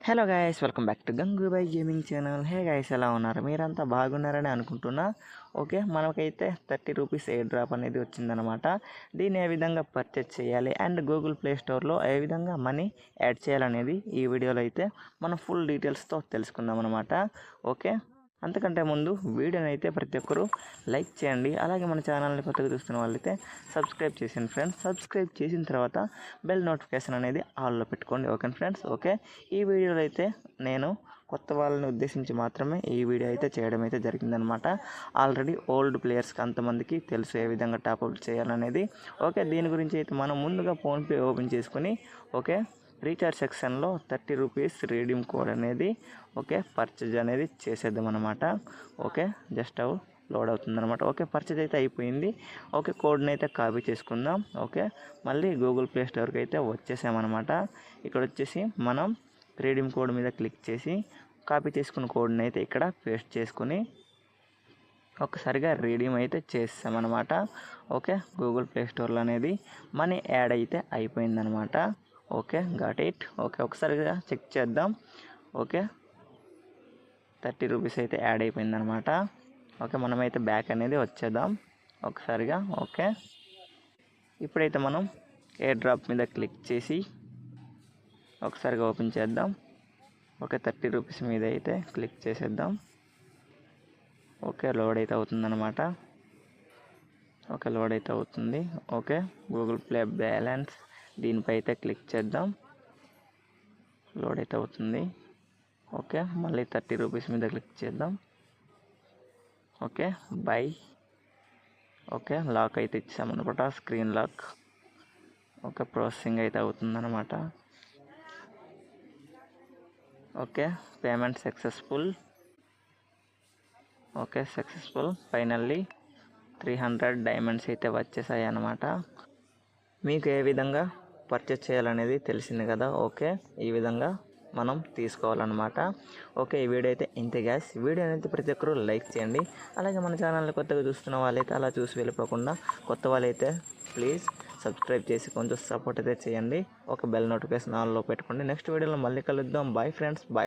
Hello guys welcome back to Gangubai gaming channel. Hey guys ఎలా ఉన్నారు? మీరంతా బాగున్నారని అనుకుంటున్నా. ఓకే మనకైతే థర్టీ రూపీస్ ఎయిర్ డ్రాప్ అనేది వచ్చిందనమాట దీన్ని ఏ విధంగా పర్చేజ్ చేయాలి? అండ్ గూగుల్ ప్లే స్టోర్లో ఏ విధంగా మనీ యాడ్ చేయాలనేది ఈ వీడియోలో అయితే మనం ఫుల్ డీటెయిల్స్తో తెలుసుకుందాం అనమాట ఓకే అంతకంటే ముందు వీడియోని అయితే ప్రతి ఒక్కరూ లైక్ చేయండి. అలాగే మన ఛానల్ని కొత్తగా చూస్తున్న వాళ్ళైతే సబ్స్క్రైబ్ చేసింది ఫ్రెండ్స్. సబ్స్క్రైబ్ చేసిన తర్వాత బెల్ నోటిఫికేషన్ అనేది ఆల్లో పెట్టుకోండి. Okay friends? ఓకే. ఈ వీడియోలో అయితే నేను కొత్త వాళ్ళని ఉద్దేశించి మాత్రమే ఈ వీడియో అయితే చేయడం అయితే జరిగిందనమాట. ఆల్రెడీ ఓల్డ్ ప్లేయర్స్కి అంతమందికి తెలుసు ఏ విధంగా టాప్అప్ చేయాలనేది. ఓకే దీని గురించి అయితే మనం ముందుగా ఫోన్పే ఓపెన్ చేసుకుని ఓకే రీఛార్జ్ సెక్షన్లో థర్టీ రూపీస్ రీడీమ్ కోడ్ అనేది ఓకే పర్చేజ్ అనేది చేసేద్దాం అనమాట ఓకే జస్ట్ అవు లోడ్ అవుతుందన్నమాట ఓకే పర్చేజ్ అయితే అయిపోయింది. ఓకే కోడ్ని అయితే కాపీ చేసుకుందాం. ఓకే మళ్ళీ గూగుల్ ప్లే స్టోర్కి అయితే వచ్చేసామన్నమాట ఇక్కడ వచ్చేసి మనం రీడీమ్ కోడ్ మీద క్లిక్ చేసి కాపీ చేసుకున్న కోడ్ని అయితే ఇక్కడ పేస్ట్ చేసుకుని ఒకసారిగా రీడీమ్ అయితే చేసామన్నమాట ఓకే గూగుల్ ప్లే స్టోర్లో అనేది మనీ యాడ్ అయితే అయిపోయిందనమాట ఓకే గాట్ ఇట్ ఓకే ఒకసారిగా చెక్ చేద్దాం. ఓకే థర్టీ రూపీస్ అయితే యాడ్ అయిపోయిందనమాట. ఓకే మనమైతే బ్యాక్ అనేది వచ్చేద్దాం. ఒకసారిగా ఓకే. ఇప్పుడైతే మనం ఎయిర్ డ్రాప్ మీద క్లిక్ చేసి ఒకసారిగా ఓపెన్ చేద్దాం. ఓకే థర్టీ రూపీస్ మీద అయితే క్లిక్ చేసేద్దాం. ఓకే లోడ్ అయితే అవుతుందన్నమాట ఓకే లోడ్ అయితే అవుతుంది. ఓకే గూగుల్ ప్లే బ్యాలెన్స్ దీనిపై అయితే క్లిక్ చేద్దాం. లోడ్ అయితే అవుతుంది. ఓకే మళ్ళీ థర్టీ రూపీస్ మీద క్లిక్ చేద్దాం. Okay bye. ఓకే లాక్ అయితే ఇచ్చామన్నమాట స్క్రీన్ లాక్. ఓకే ప్రాసెసింగ్ అయితే అవుతుందన్నమాట. Okay payment successful. Okay successful. Finally three hundred diamonds అయితే వచ్చేసాయి అన్నమాట మీకు ఏ విధంగా పర్చేస్ చేయాలనేది తెలిసింది కదా? ఓకే. ఈ విధంగా మనం తీసుకోవాలన్నమాట. ఓకే ఈ వీడియో అయితే ఇంతే గ్యాస్ వీడియో అయితే ప్రతి ఒక్కరూ లైక్ చేయండి. అలాగే మన ఛానల్ని కొత్తగా చూస్తున్న వాళ్ళైతే అలా చూసి వెళ్ళిపోకుండా కొత్త వాళ్ళైతే ప్లీజ్ సబ్స్క్రైబ్ చేసి కొంచెం సపోర్ట్ అయితే చేయండి. ఒక బెల్ నోటిఫికేషన్ ఆన్లో పెట్టుకోండి. నెక్స్ట్ వీడియోలో మళ్ళీ కలుద్దాం. Bye friends bye